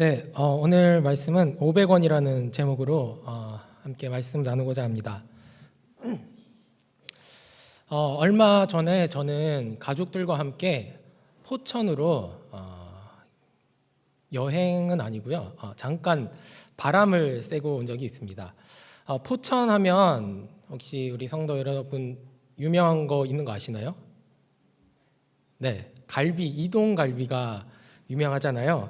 네, 어, 오늘 말씀은 500원이라는 제목으로 어, 함께 말씀 나누고자 합니다. 어, 얼마 전에 저는 가족들과 함께 포천으로 어, 여행은 아니고요. 어, 잠깐 바람을 쐬고 온 적이 있습니다. 어, 포천하면 혹시 우리 성도 여러분 유명한 거 있는 거 아시나요? 네, 갈비 이동 갈비가 유명하잖아요.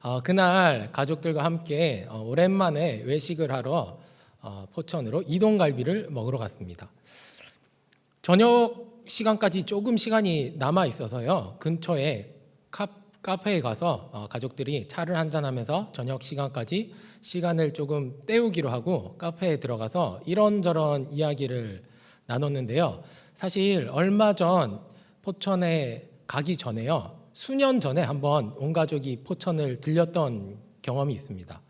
어, 그날 가족들과 함께 어, 오랜만에 외식을 하러 어, 포천으로 이동 갈비를 먹으러 갔습니다. 저녁 시간까지 조금 시간이 남아 있어서요. 근처에 카, 카페에 가서 어, 가족들이 차를 한잔하면서 저녁 시간까지 시간을 조금 때우기로 하고 카페에 들어가서 이런저런 이야기를 나눴는데요. 사실 얼마 전 포천에 가기 전에요. 수년 전에 한번 온 가족이 포천을 들렸던 경험이 있습니다.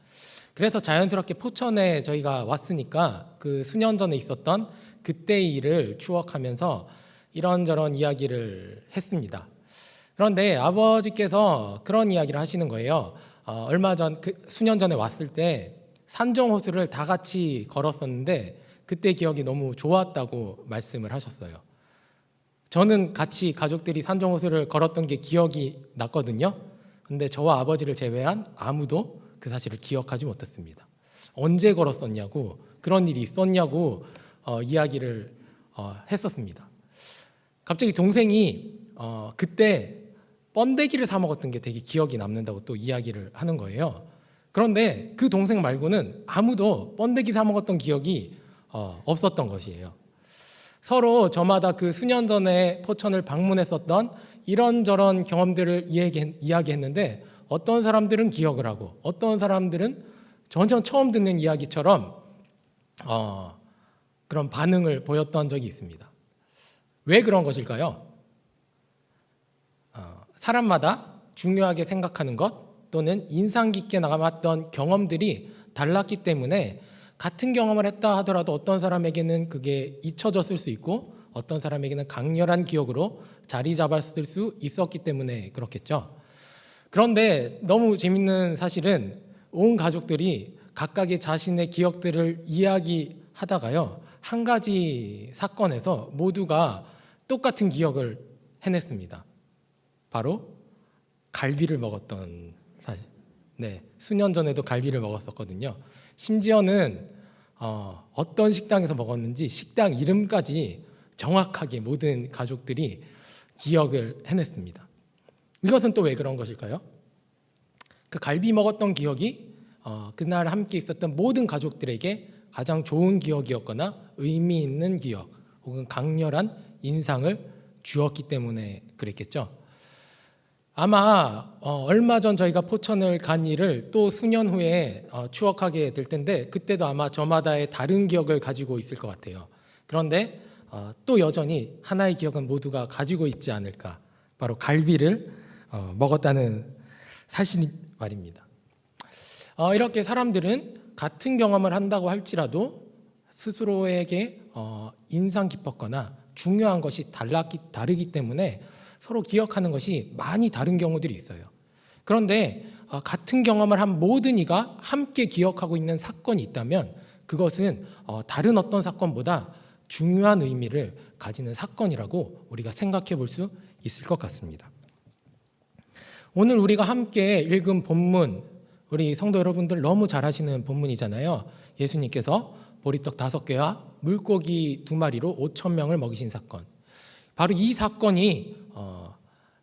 그래서 자연스럽게 포천에 저희가 왔으니까 그 수년 전에 있었던 그때의 일을 추억하면서 이런저런 이야기를 했습니다. 그런데 아버지께서 그런 이야기를 하시는 거예요. 어, 얼마 전, 그 수년 전에 왔을 때 산정호수를 다 같이 걸었었는데 그때 기억이 너무 좋았다고 말씀을 하셨어요. 저는 같이 가족들이 산정호수를 걸었던 게 기억이 났거든요. 근데 저와 아버지를 제외한 아무도 그 사실을 기억하지 못했습니다. 언제 걸었었냐고 그런 일이 있었냐고 어, 이야기를 어, 했었습니다. 갑자기 동생이 어, 그때 번데기를 사 먹었던 게 되게 기억이 남는다고 또 이야기를 하는 거예요. 그런데 그 동생 말고는 아무도 번데기 사 먹었던 기억이 어, 없었던 것이에요. 서로 저마다 그 수년 전에 포천을 방문했었던 이런저런 경험들을 이야기, 이야기 했는데 어떤 사람들은 기억을 하고 어떤 사람들은 전혀 처음 듣는 이야기처럼 어, 그런 반응을 보였던 적이 있습니다. 왜 그런 것일까요? 어, 사람마다 중요하게 생각하는 것 또는 인상 깊게 남았던 경험들이 달랐기 때문에 같은 경험을 했다 하더라도 어떤 사람에게는 그게 잊혀졌을 수 있고 어떤 사람에게는 강렬한 기억으로 자리 잡았을 수 있었기 때문에 그렇겠죠. 그런데 너무 재밌는 사실은 온 가족들이 각각의 자신의 기억들을 이야기하다가요. 한 가지 사건에서 모두가 똑같은 기억을 해냈습니다. 바로 갈비를 먹었던 사실. 네, 수년 전에도 갈비를 먹었었거든요. 심지어는 어, 어떤 식당에서 먹었는지 식당 이름까지 정확하게 모든 가족들이 기억을 해냈습니다. 이것은 또 왜 그런 것일까요? 그 갈비 먹었던 기억이 어, 그날 함께 있었던 모든 가족들에게 가장 좋은 기억이었거나 의미 있는 기억 혹은 강렬한 인상을 주었기 때문에 그랬겠죠. 아마 어, 얼마 전 저희가 포천을 간 일을 또 수년 후에 어, 추억하게 될 텐데 그때도 아마 저마다의 다른 기억을 가지고 있을 것 같아요. 그런데 어, 또 여전히 하나의 기억은 모두가 가지고 있지 않을까. 바로 갈비를 어, 먹었다는 사실 말입니다. 어, 이렇게 사람들은 같은 경험을 한다고 할지라도 스스로에게 어, 인상 깊었거나 중요한 것이 달랐기, 다르기 때문에 서로 기억하는 것이 많이 다른 경우들이 있어요. 그런데 어, 같은 경험을 한 모든 이가 함께 기억하고 있는 사건이 있다면 그것은 어, 다른 어떤 사건보다 중요한 의미를 가지는 사건이라고 우리가 생각해 볼 수 있을 것 같습니다. 오늘 우리가 함께 읽은 본문, 우리 성도 여러분들 너무 잘 아시는 본문이잖아요. 예수님께서 보리떡 다섯 개와 물고기 두 마리로 오천 명을 먹이신 사건. 바로 이 사건이 어,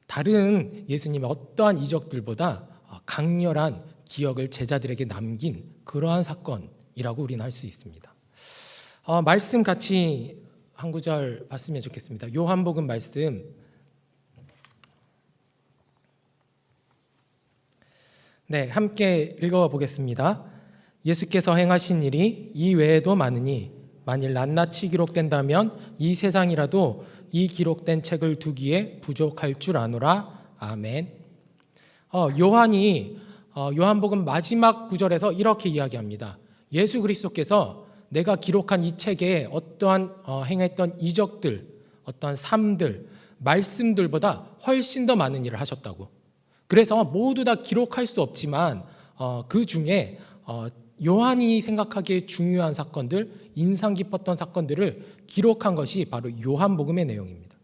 다른 예수님의 어떠한 이적들보다 어, 강렬한 기억을 제자들에게 남긴 그러한 사건이라고 우리는 할 수 있습니다. 어, 말씀 같이 한 구절 봤으면 좋겠습니다. 요한복음 말씀 네, 함께 읽어 보겠습니다. 예수께서 행하신 일이 이 외에도 많으니 만일 낱낱이 기록된다면 이 세상이라도 이 기록된 책을 두기에 부족할 줄 아노라. 아멘. 어, 요한이 어, 요한복음 마지막 구절에서 이렇게 이야기합니다. 예수 그리스도께서 내가 기록한 이 책에 어떠한 어, 행했던 이적들, 어떠한 삶들, 말씀들보다 훨씬 더 많은 일을 하셨다고. 그래서 모두 다 기록할 수 없지만 어, 그 중에 어, 요한이 생각하기에 중요한 사건들, 인상 깊었던 사건들을 기록한 것이 바로 요한복음의 내용입니다.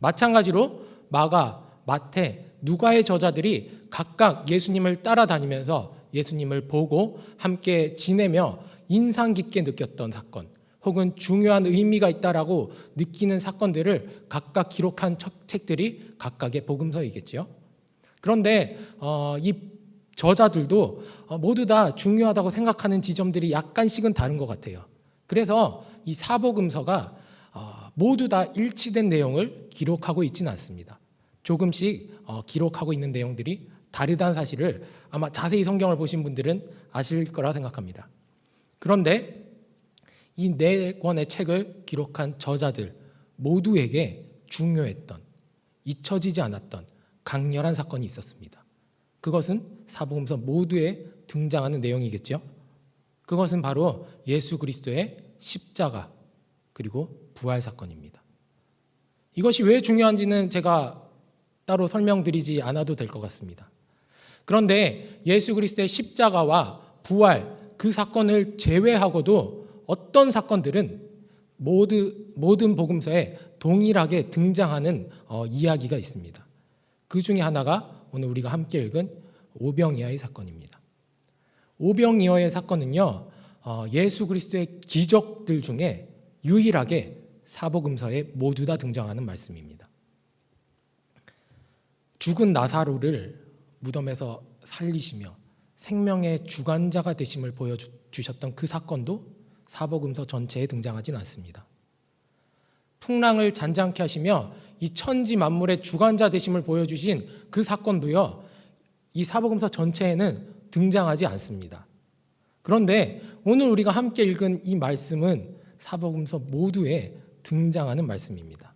마찬가지로 마가, 마태, 누가의 저자들이 각각 예수님을 따라다니면서 예수님을 보고 함께 지내며 인상 깊게 느꼈던 사건, 혹은 중요한 의미가 있다라고 느끼는 사건들을 각각 기록한 척- 책들이 각각의 복음서이겠죠. 그런데 어, 이 저자들도 어, 모두 다 중요하다고 생각하는 지점들이 약간씩은 다른 것 같아요. 그래서 이 사복음서가 어, 모두 다 일치된 내용을 기록하고 있지는 않습니다. 조금씩 어, 기록하고 있는 내용들이 다르다는 사실을 아마 자세히 성경을 보신 분들은 아실 거라 생각합니다. 그런데 이 네 권의 책을 기록한 저자들 모두에게 중요했던 잊혀지지 않았던 강렬한 사건이 있었습니다. 그것은 사복음서 모두에 등장하는 내용이겠죠. 그것은 바로 예수 그리스도의 십자가 그리고 부활 사건입니다. 이것이 왜 중요한지는 제가 따로 설명드리지 않아도 될 것 같습니다. 그런데 예수 그리스도의 십자가와 부활 그 사건을 제외하고도 어떤 사건들은 모두 모든 복음서에 동일하게 등장하는 어, 이야기가 있습니다. 그 중에 하나가 오늘 우리가 함께 읽은 오병이어의 사건입니다. 오병이어의 사건은요 어, 예수 그리스도의 기적들 중에 유일하게 사복음서에 모두 다 등장하는 말씀입니다. 죽은 나사로를 무덤에서 살리시며 생명의 주관자가 되심을 보여주셨던 그 사건도 사복음서 전체에 등장하진 않습니다. 풍랑을 잔잔케 하시며 이 천지 만물의 주관자 되심을 보여주신 그 사건도요. 이 사복음서 전체에는 등장하지 않습니다. 그런데 오늘 우리가 함께 읽은 이 말씀은 사복음서 모두에 등장하는 말씀입니다.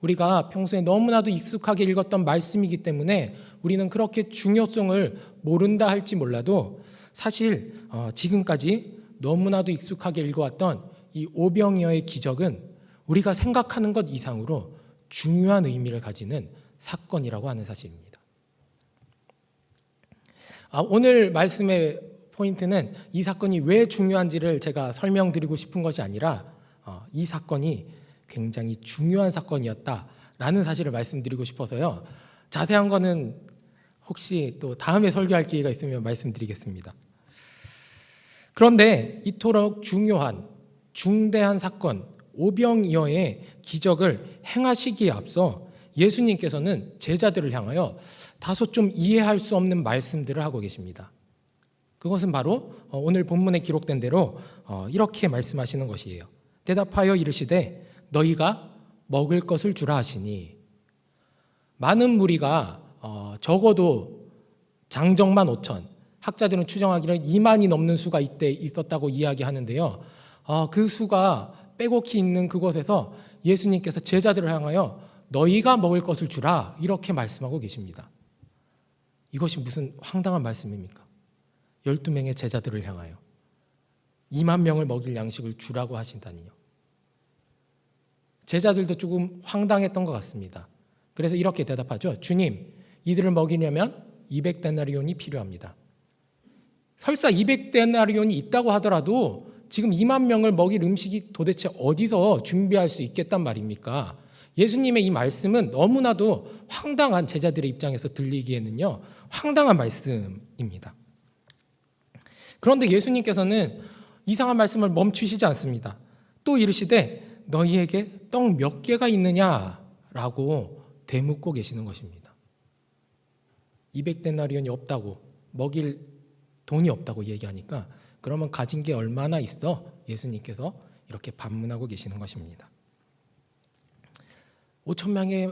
우리가 평소에 너무나도 익숙하게 읽었던 말씀이기 때문에 우리는 그렇게 중요성을 모른다 할지 몰라도 사실 어, 지금까지 너무나도 익숙하게 읽어왔던 이 오병이어의 기적은 우리가 생각하는 것 이상으로 중요한 의미를 가지는 사건이라고 하는 사실입니다. 아, 오늘 말씀의 포인트는 이 사건이 왜 중요한지를 제가 설명드리고 싶은 것이 아니라 어, 이 사건이 굉장히 중요한 사건이었다라는 사실을 말씀드리고 싶어서요. 자세한 거는 혹시 또 다음에 설교할 기회가 있으면 말씀드리겠습니다. 그런데 이토록 중요한 중대한 사건 오병이어의 기적을 행하시기에 앞서 예수님께서는 제자들을 향하여 다소 좀 이해할 수 없는 말씀들을 하고 계십니다. 그것은 바로 어, 오늘 본문에 기록된 대로 어, 이렇게 말씀하시는 것이에요. 대답하여 이르시되 너희가 먹을 것을 주라 하시니 많은 무리가 어, 적어도 장정만 5천 학자들은 추정하기를 2만이 넘는 수가 이때 있었다고 이야기하는데요. 어, 그 수가 빼곡히 있는 그곳에서 예수님께서 제자들을 향하여 너희가 먹을 것을 주라 이렇게 말씀하고 계십니다. 이것이 무슨 황당한 말씀입니까? 12명의 제자들을 향하여 2만 명을 먹일 양식을 주라고 하신다니요. 제자들도 조금 황당했던 것 같습니다. 그래서 이렇게 대답하죠. 주님, 이들을 먹이려면 200데나리온이 필요합니다. 설사 200데나리온이 있다고 하더라도 지금 2만 명을 먹일 음식이 도대체 어디서 준비할 수 있겠단 말입니까? 예수님의 이 말씀은 너무나도 황당한 제자들의 입장에서 들리기에는요, 황당한 말씀입니다. 그런데 예수님께서는 이상한 말씀을 멈추시지 않습니다. 또 이르시되 너희에게 떡 몇 개가 있느냐라고 되묻고 계시는 것입니다. 200데나리온이 없다고 먹일 돈이 없다고 얘기하니까 그러면 가진 게 얼마나 있어? 예수님께서 이렇게 반문하고 계시는 것입니다. 5천 명의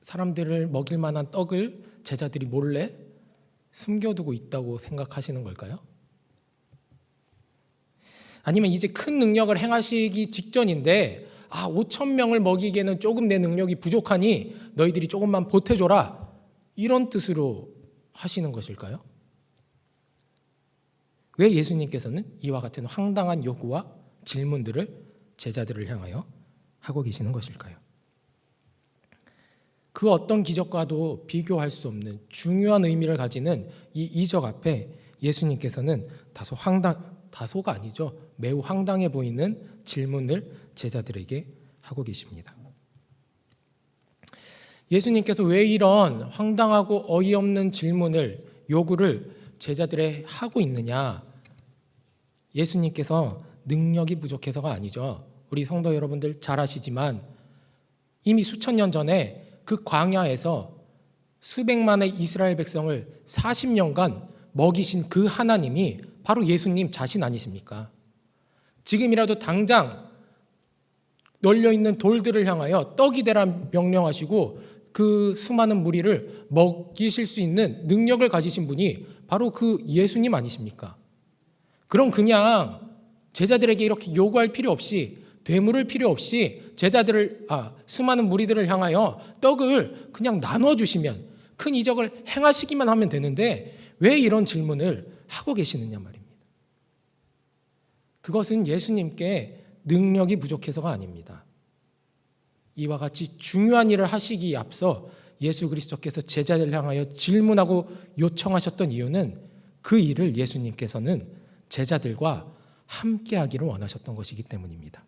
사람들을 먹일 만한 떡을 제자들이 몰래 숨겨두고 있다고 생각하시는 걸까요? 아니면 이제 큰 능력을 행하시기 직전인데 아 5천 명을 먹이기에는 조금 내 능력이 부족하니 너희들이 조금만 보태줘라 이런 뜻으로 하시는 것일까요? 왜 예수님께서는 이와 같은 황당한 요구와 질문들을 제자들을 향하여 하고 계시는 것일까요? 그 어떤 기적과도 비교할 수 없는 중요한 의미를 가지는 이 이적 앞에 예수님께서는 다소 황당 다소가 아니죠. 매우 황당해 보이는 질문을 제자들에게 하고 계십니다. 예수님께서 왜 이런 황당하고 어이없는 질문을 요구를 제자들에 하고 있느냐? 예수님께서 능력이 부족해서가 아니죠. 우리 성도 여러분들 잘 아시지만 이미 수천 년 전에 그 광야에서 수백만의 이스라엘 백성을 40년간 먹이신 그 하나님이 바로 예수님 자신 아니십니까? 지금이라도 당장 널려 있는 돌들을 향하여 떡이 되라 명령하시고 그 수많은 무리를 먹이실 수 있는 능력을 가지신 분이 바로 그 예수님 아니십니까? 그럼 그냥 제자들에게 이렇게 요구할 필요 없이 되물을 필요 없이 제자들을 아 수많은 무리들을 향하여 떡을 그냥 나눠 주시면 큰 이적을 행하시기만 하면 되는데 왜 이런 질문을 하고 계시느냐 말입니다. 그것은 예수님께 능력이 부족해서가 아닙니다. 이와 같이 중요한 일을 하시기에 앞서 예수 그리스도께서 제자들을 향하여 질문하고 요청하셨던 이유는 그 일을 예수님께서는 제자들과 함께 하기를 원하셨던 것이기 때문입니다.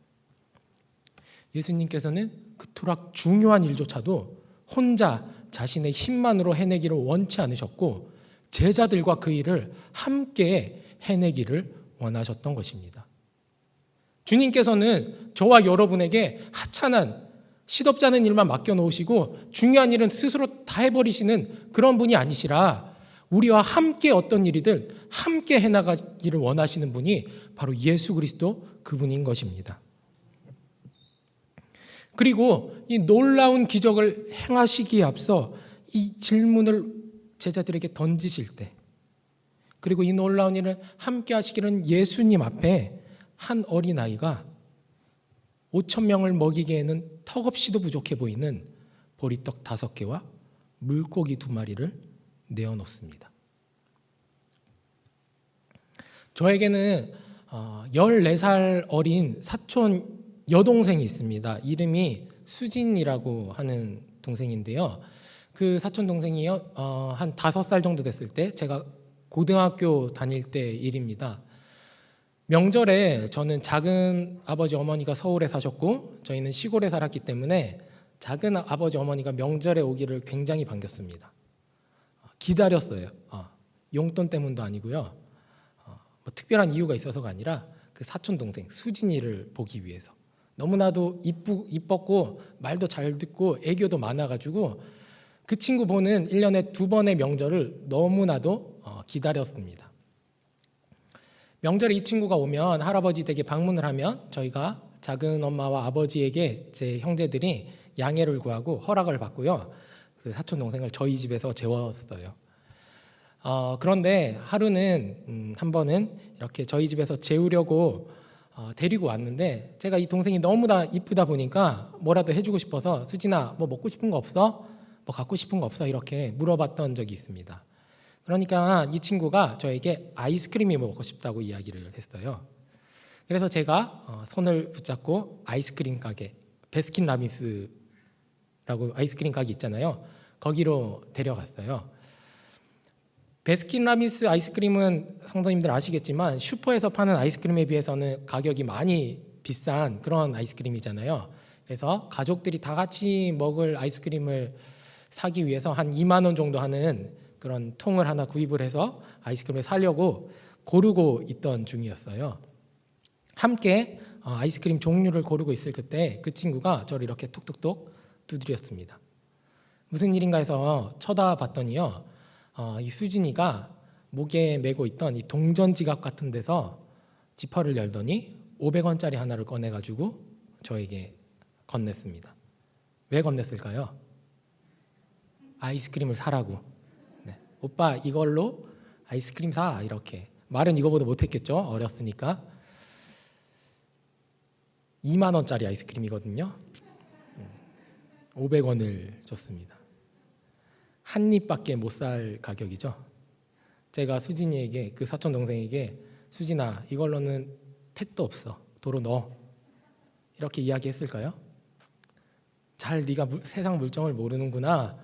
예수님께서는 그토록 중요한 일조차도 혼자 자신의 힘만으로 해내기를 원치 않으셨고 제자들과 그 일을 함께 해내기를 원하셨던 것입니다. 주님께서는 저와 여러분에게 하찮은 시덥지 않은 일만 맡겨놓으시고 중요한 일은 스스로 다 해버리시는 그런 분이 아니시라 우리와 함께 어떤 일이든 함께 해나가기를 원하시는 분이 바로 예수 그리스도 그분인 것입니다. 그리고 이 놀라운 기적을 행하시기에 앞서 이 질문을 제자들에게 던지실 때 그리고 이 놀라운 일을 함께 하시기는 예수님 앞에 한 어린아이가 5천 명을 먹이기에는 턱없이도 부족해 보이는 보리떡 다섯 개와 물고기 두 마리를 내어놓습니다. 저에게는 14살 어, 어린 사촌 여동생이 있습니다. 이름이 수진이라고 하는 동생인데요. 그 사촌 동생이요, 어, 한 다섯 살 정도 됐을 때 제가 고등학교 다닐 때 일입니다. 명절에 저는 작은 아버지 어머니가 서울에 사셨고 저희는 시골에 살았기 때문에 작은 아버지 어머니가 명절에 오기를 굉장히 반겼습니다. 기다렸어요. 어, 용돈 때문도 아니고요. 어, 뭐 특별한 이유가 있어서가 아니라 그 사촌 동생 수진이를 보기 위해서 너무나도 이쁘 이뻤고 말도 잘 듣고 애교도 많아가지고 그 친구 보는 1년에 두 번의 명절을 너무나도 어, 기다렸습니다. 명절에 이 친구가 오면 할아버지 댁에 방문을 하면 저희가 작은 엄마와 아버지에게 제 형제들이 양해를 구하고 허락을 받고요. 그 사촌 동생을 저희 집에서 재웠어요. 어, 그런데 하루는 음, 한 번은 이렇게 저희 집에서 재우려고 어, 데리고 왔는데 제가 이 동생이 너무나 이쁘다 보니까 뭐라도 해주고 싶어서 수진아 뭐 먹고 싶은 거 없어? 뭐 갖고 싶은 거 없어? 이렇게 물어봤던 적이 있습니다. 그러니까 이 친구가 저에게 아이스크림이 먹고 싶다고 이야기를 했어요. 그래서 제가 어, 손을 붙잡고 아이스크림 가게 베스킨 라빈스라고 아이스크림 가게 있잖아요. 거기로 데려갔어요. 베스킨 라빈스 아이스크림은 성도님들 아시겠지만 슈퍼에서 파는 아이스크림에 비해서는 가격이 많이 비싼 그런 아이스크림이잖아요. 그래서 가족들이 다 같이 먹을 아이스크림을 사기 위해서 한 2만 원 정도 하는 그런 통을 하나 구입을 해서 아이스크림을 사려고 고르고 있던 중이었어요. 함께 어, 아이스크림 종류를 고르고 있을 그때 그 친구가 저를 이렇게 톡톡톡 두드렸습니다. 무슨 일인가 해서 쳐다봤더니요. 어, 이 수진이가 목에 메고 있던 이 동전 지갑 같은 데서 지퍼를 열더니 500원짜리 하나를 꺼내 가지고 저에게 건넸습니다. 왜 건넸을까요? 아이스크림을 사라고. 오빠 이걸로 아이스크림 사 이렇게. 말은 이거보다 못했겠죠? 어렸으니까. 2만 원짜리 아이스크림이거든요. 500원을 음, 줬습니다 한 입밖에 못 살 가격이죠 제가 수진이에게 그 사촌 동생에게 수진아 이걸로는 택도 없어 도로 넣어 이렇게 이야기했을까요? 잘 네가 물- 세상 물정을 모르는구나.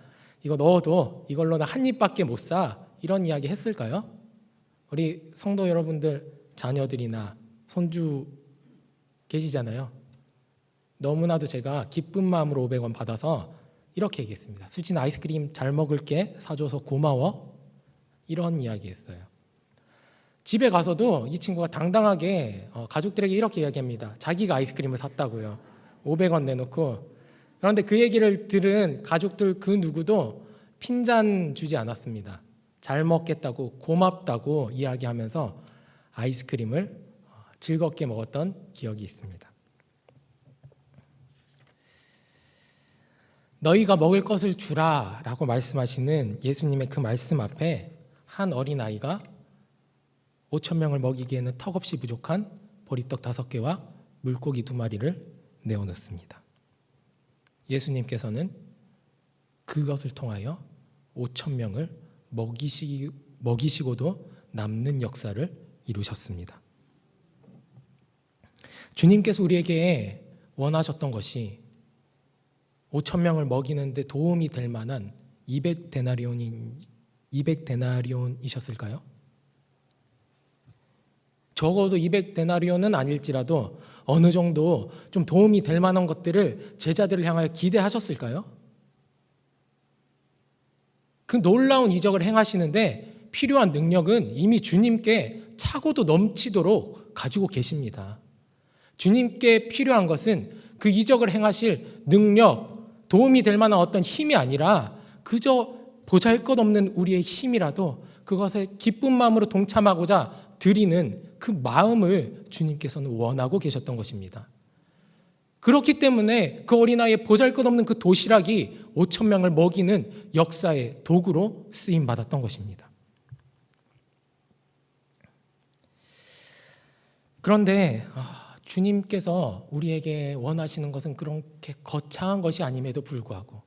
이거 넣어도 이걸로는 한 입밖에 못 사. 이런 이야기 했을까요? 우리 성도 여러분들 자녀들이나 손주 계시잖아요. 너무나도 제가 기쁜 마음으로 500원 받아서 이렇게 얘기했습니다. 수진 아이스크림 잘 먹을게 사줘서 고마워. 이런 이야기했어요. 집에 가서도 이 친구가 당당하게 어, 가족들에게 이렇게 이야기합니다. 자기가 아이스크림을 샀다고요. 500원 내놓고 그런데 그 얘기를 들은 가족들 그 누구도 핀잔 주지 않았습니다. 잘 먹겠다고 고맙다고 이야기하면서 아이스크림을 어, 즐겁게 먹었던 기억이 있습니다. 너희가 먹을 것을 주라 라고 말씀하시는 예수님의 그 말씀 앞에 한 어린 아이가 5천 명을 먹이기에는 턱없이 부족한 보리떡 다섯 개와 물고기 두 마리를 내어놓습니다. 예수님께서는 그것을 통하여 5천 명을 먹이시, 먹이시고도 남는 역사를 이루셨습니다. 주님께서 우리에게 원하셨던 것이 5천 명을 먹이는데 도움이 될 만한 200 데나리온인 200 데나리온이셨을까요? 적어도 200 데나리온은 아닐지라도 어느 정도 좀 도움이 될 만한 것들을 제자들을 향하여 기대하셨을까요? 그 놀라운 이적을 행하시는데 필요한 능력은 이미 주님께 차고도 넘치도록 가지고 계십니다. 주님께 필요한 것은 그 이적을 행하실 능력, 도움이 될 만한 어떤 힘이 아니라 그저 보잘 것 없는 우리의 힘이라도 그것에 기쁜 마음으로 동참하고자 드리는 그 마음을 주님께서는 원하고 계셨던 것입니다. 그렇기 때문에 그 어린아이의 보잘 것 없는 그 도시락이 5천 명을 먹이는 역사의 도구로 쓰임 받았던 것입니다. 그런데 아, 주님께서 우리에게 원하시는 것은 그렇게 거창한 것이 아님에도 불구하고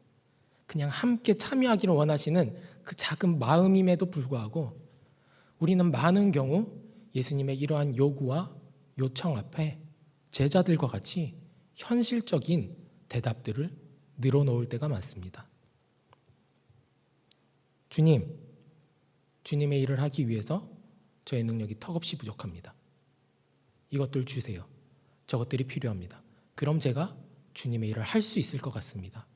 그냥 함께 참여하기를 원하시는 그 작은 마음임에도 불구하고 우리는 많은 경우 예수님의 이러한 요구와 요청 앞에 제자들과 같이 현실적인 대답들을 늘어놓을 때가 많습니다. 주님, 주님의 일을 하기 위해서 저의 능력이 턱없이 부족합니다. 이것들 주세요. 저것들이 필요합니다. 그럼 제가 주님의 일을 할 수 있을 것 같습니다.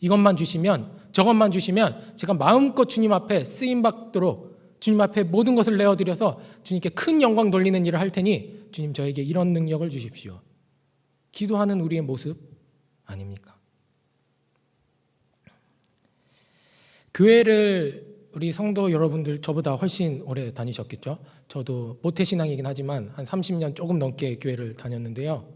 이것만 주시면, 저것만 주시면 제가 마음껏 주님 앞에 쓰임 받도록 주님 앞에 모든 것을 내어 드려서 주님께 큰 영광 돌리는 일을 할 테니 주님 저에게 이런 능력을 주십시오. 기도하는 우리의 모습 아닙니까? 교회를 우리 성도 여러분들 저보다 훨씬 오래 다니셨겠죠? 저도 모태신앙이긴 하지만 한 30년 조금 넘게 교회를 다녔는데요.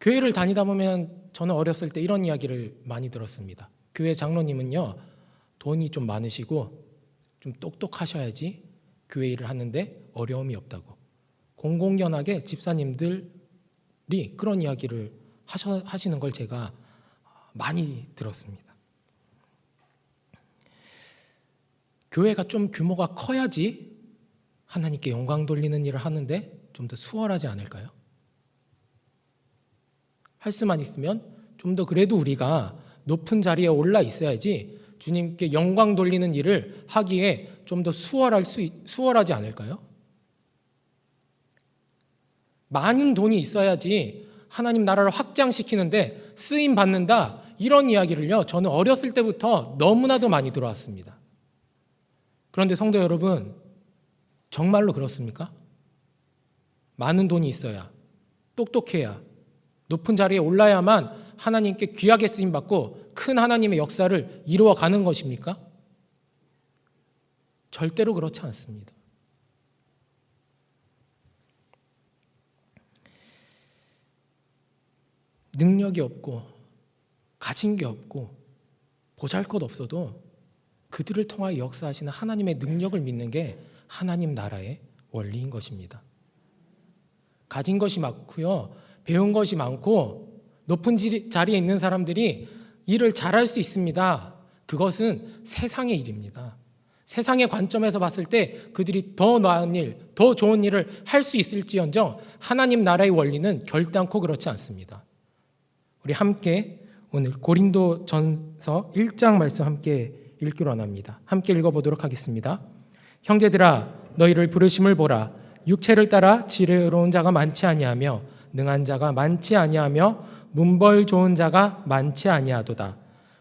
교회를 다니다 보면 저는 어렸을 때 이런 이야기를 많이 들었습니다. 교회 장로님은요, 돈이 좀 많으시고 좀 똑똑하셔야지 교회 일을 하는데 어려움이 없다고. 공공연하게 집사님들이 그런 이야기를 하셔, 하시는 걸 제가 많이 들었습니다. 교회가 좀 규모가 커야지 하나님께 영광 돌리는 일을 하는데 좀 더 수월하지 않을까요? 할 수만 있으면 좀 더 그래도 우리가 높은 자리에 올라 있어야지 주님께 영광 돌리는 일을 하기에 좀 더 수월할 수 있- 수월하지 않을까요? 많은 돈이 있어야지 하나님 나라를 확장시키는데 쓰임 받는다 이런 이야기를요 저는 어렸을 때부터 너무나도 많이 들어왔습니다. 그런데 성도 여러분 정말로 그렇습니까? 많은 돈이 있어야 똑똑해야 높은 자리에 올라야만 하나님께 귀하게 쓰임 받고 큰 하나님의 역사를 이루어 가는 것입니까? 절대로 그렇지 않습니다. 능력이 없고 가진 게 없고 보잘 것 없어도 그들을 통하여 역사하시는 하나님의 능력을 믿는 게 하나님 나라의 원리인 것입니다. 가진 것이 많고요. 배운 것이 많고 높은 지- 자리에 있는 사람들이 일을 잘할 수 있습니다. 그것은 세상의 일입니다. 세상의 관점에서 봤을 때 그들이 더 나은 일, 더 좋은 일을 할 수 있을지언정 하나님 나라의 원리는 결단코 그렇지 않습니다. 우리 함께 오늘 고린도 전서 1장 말씀 함께 읽기로 원합니다. 함께 읽어보도록 하겠습니다. 형제들아 너희를 부르심을 보라 육체를 따라 지혜로운 자가 많지 아니하며 능한 자가 많지 아니하며 문벌 좋은 자가 많지 아니하도다.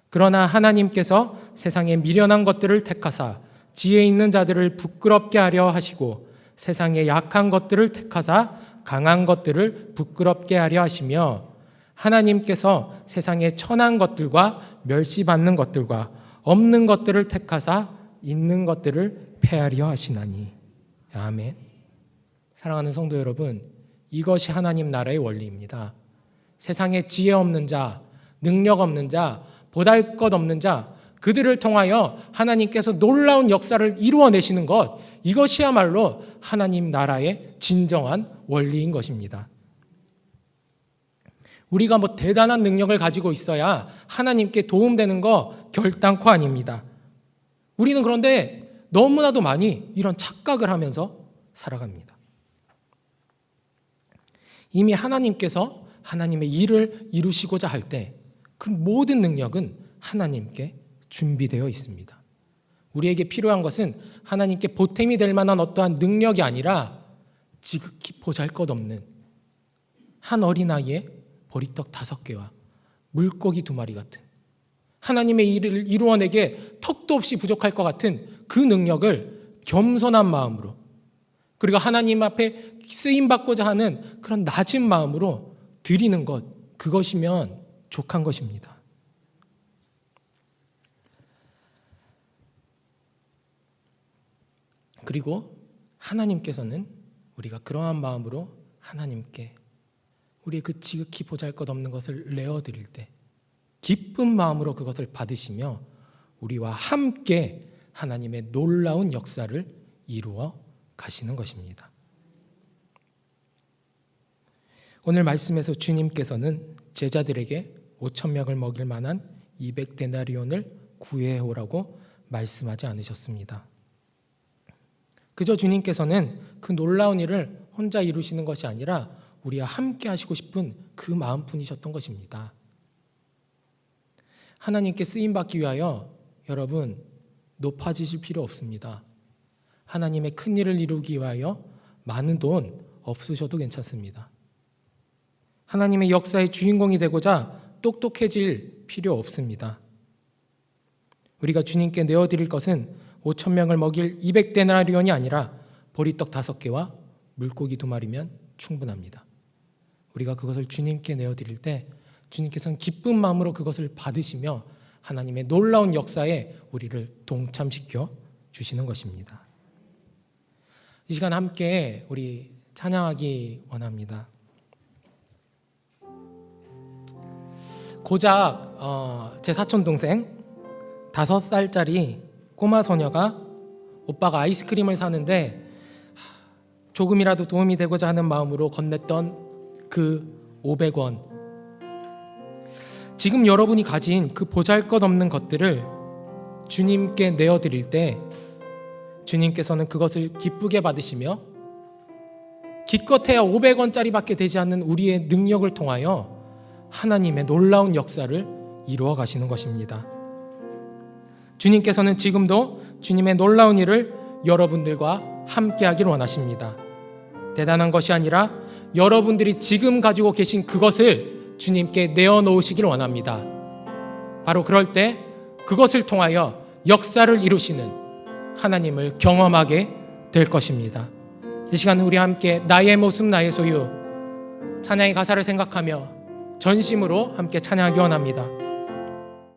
그러나 하나님께서 세상에 미련한 것들을 택하사 지혜 있는 자들을 부끄럽게 하려 하시고 세상에 약한 것들을 택하사 강한 것들을 부끄럽게 하려 하시며 하나님께서 세상에 천한 것들과 멸시받는 것들과 없는 것들을 택하사 있는 것들을 폐하려 하시나니 아멘. 사랑하는 성도 여러분, 이것이 하나님 나라의 원리입니다. 세상에 지혜 없는 자, 능력 없는 자, 보잘 것 없는 자, 그들을 통하여 하나님께서 놀라운 역사를 이루어내시는 것, 이것이야말로 하나님 나라의 진정한 원리인 것입니다. 우리가 뭐 대단한 능력을 가지고 있어야 하나님께 도움되는 거 결단코 아닙니다. 우리는 그런데 너무나도 많이 이런 착각을 하면서 살아갑니다. 이미 하나님께서 하나님의 일을 이루시고자 할 때 그 모든 능력은 하나님께 준비되어 있습니다. 우리에게 필요한 것은 하나님께 보탬이 될 만한 어떠한 능력이 아니라 지극히 보잘 것 없는 한 어린아이의 보리떡 다섯 개와 물고기 두 마리 같은 하나님의 일을 이루어내게 턱도 없이 부족할 것 같은 그 능력을 겸손한 마음으로 그리고 하나님 앞에 쓰임 받고자 하는 그런 낮은 마음으로 드리는 것 그것이면 족한 것입니다. 그리고 하나님께서는 우리가 그러한 마음으로 하나님께 우리의 그 지극히 보잘것없는 것을 내어 드릴 때 기쁜 마음으로 그것을 받으시며 우리와 함께 하나님의 놀라운 역사를 이루어 가시는 것입니다. 오늘 말씀에서 주님께서는 제자들에게 5천 명을 먹일 만한 200데나리온을 구해 오라고 말씀하지 않으셨습니다. 그저 주님께서는 그 놀라운 일을 혼자 이루시는 것이 아니라 우리와 함께 하시고 싶은 그 마음뿐이셨던 것입니다. 하나님께 쓰임 받기 위하여 여러분 높아지실 필요 없습니다. 하나님의 큰 일을 이루기 위하여 많은 돈 없으셔도 괜찮습니다. 하나님의 역사의 주인공이 되고자 똑똑해질 필요 없습니다. 우리가 주님께 내어 드릴 것은 5천 명을 먹일 200데나리온이 아니라 보리떡 다섯 개와 물고기 두 마리면 충분합니다. 우리가 그것을 주님께 내어 드릴 때 주님께서는 기쁜 마음으로 그것을 받으시며 하나님의 놀라운 역사에 우리를 동참시켜 주시는 것입니다. 이 시간 함께 우리 찬양하기 원합니다. 고작 어, 제 사촌 동생 다섯 살짜리 꼬마 소녀가 오빠가 아이스크림을 사는데 조금이라도 도움이 되고자 하는 마음으로 건넸던 그 500원. 지금 여러분이 가진 그 보잘 것 없는 것들을 주님께 내어 드릴 때 주님께서는 그것을 기쁘게 받으시며 기껏해야 500원짜리밖에 되지 않는 우리의 능력을 통하여 하나님의 놀라운 역사를 이루어 가시는 것입니다. 주님께서는 지금도 주님의 놀라운 일을 여러분들과 함께 하길 원하십니다. 대단한 것이 아니라 여러분들이 지금 가지고 계신 그것을 주님께 내어놓으시길 원합니다. 바로 그럴 때 그것을 통하여 역사를 이루시는 하나님을 경험하게 될 것입니다. 이 시간 우리 함께 나의 모습 나의 소유 찬양의 가사를 생각하며 전심으로 함께 찬양하기 원합니다.